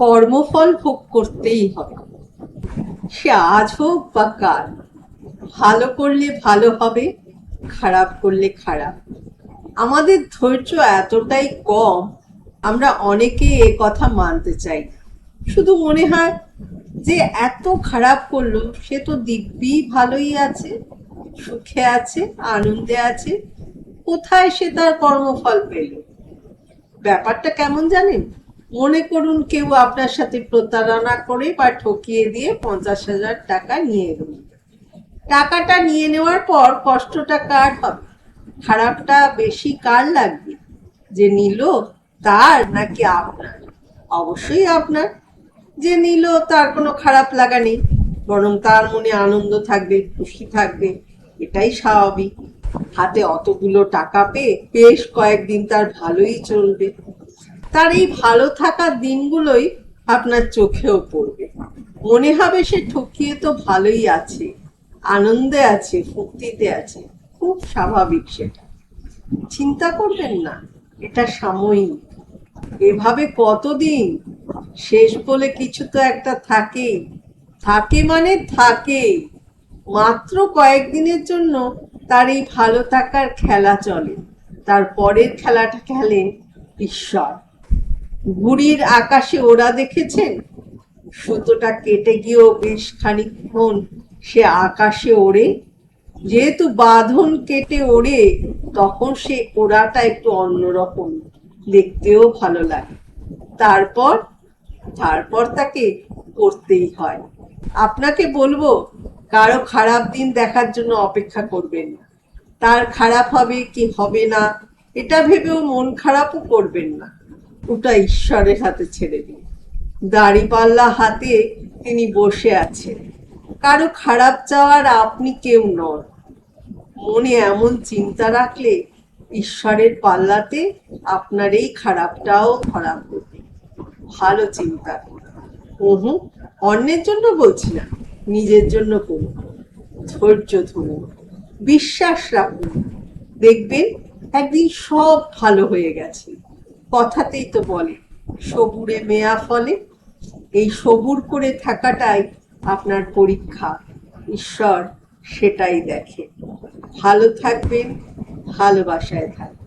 কর্মফল ভোগ করতেই হবে। সে আজ হোক বা কাল, ভালো করলে ভালো হবে, খারাপ করলে খারাপ। আমাদের ধৈর্য এতটাই কম, আমরা অনেকে এ কথা মানতে চাই। শুধু মনে হয় যে এত খারাপ করল, সে তো দিব্যি ভালোই আছে, সুখে আছে, আনন্দে আছে, কোথায় সে তার কর্মফল পেল? ব্যাপারটা কেমন জানেন? মনে করুন কেউ আপনার সাথে প্রতারণা করে বা ঠকিয়ে দিয়ে পঞ্চাশ হাজার টাকা নিয়ে এলো। টাকাটা নিয়ে নেওয়ার পর কষ্টটা কার হবে? খারাপটা বেশি কার লাগবে? যে নিল তার নাকি আপনার? অবশ্যই আপনার। যে নিল তার কোনো খারাপ লাগা নেই, বরং তার মনে আনন্দ থাকবে, খুশি থাকবে, এটাই স্বাভাবিক। হাতে অতগুলো টাকা পেয়ে বেশ কয়েকদিন তার ভালোই চলবে। তার এই ভালো থাকার দিনগুলোই আপনার চোখেও পড়বে। মনে হবে সে ঠকিয়ে তো ভালোই আছে, আনন্দে আছে, ফুর্তিতে আছে, খুব স্বাভাবিক সেটা। চিন্তা করবেন না, এটা সাময়িক। এভাবে কতদিন? শেষ বলে কিছু তো একটা থাকে থাকে মানে থাকে। মাত্র কয়েকদিনের জন্য তার এই ভালো থাকার খেলা চলে। তার পরের খেলাটা খেলেন ঈশ্বর। ঘুড়ির আকাশে ওরা দেখেছেন? সুতোটা কেটে গিয়েও বেশ খানিক্ষণ সে আকাশে ওড়ে। যেহেতু বাঁধন কেটে ওড়ে, তখন সে ওড়াটা একটু অন্যরকম। দেখতেও ভালো লাগে। তারপর? তারপর তাকে করতেই হয়। আপনাকে বলব, কারও খারাপ দিন দেখার জন্য অপেক্ষা করবেন না। তার খারাপ হবে কি হবে না, এটা ভেবেও মন খারাপও করবেন না। ওটা ঈশ্বরের হাতে ছেড়ে দিন। দাড়িপাল্লা হাতে তিনি বসে আছেন। কারও খারাপ চাওয়ার আপনি কেউ নন। মনে এমন চিন্তা রাখলে ঈশ্বরের পাল্লাতে আপনার এই খারাপটাও ধরা পড়বে। ভালো চিন্তা। ওহু, অন্যের জন্য বলছি না, নিজের জন্য করুন। ধৈর্য ধরুন, বিশ্বাস রাখুন। দেখবেন একদিন সব ভালো হয়ে গেছে। কথাতেই তো বলে, সবুরে মেয়া ফলে। এই সবুর করে থাকাটাই আপনার পরীক্ষা। ঈশ্বর সেটাই দেখে। ভালো থাকবেন, ভালোবাসায় থাকবেন।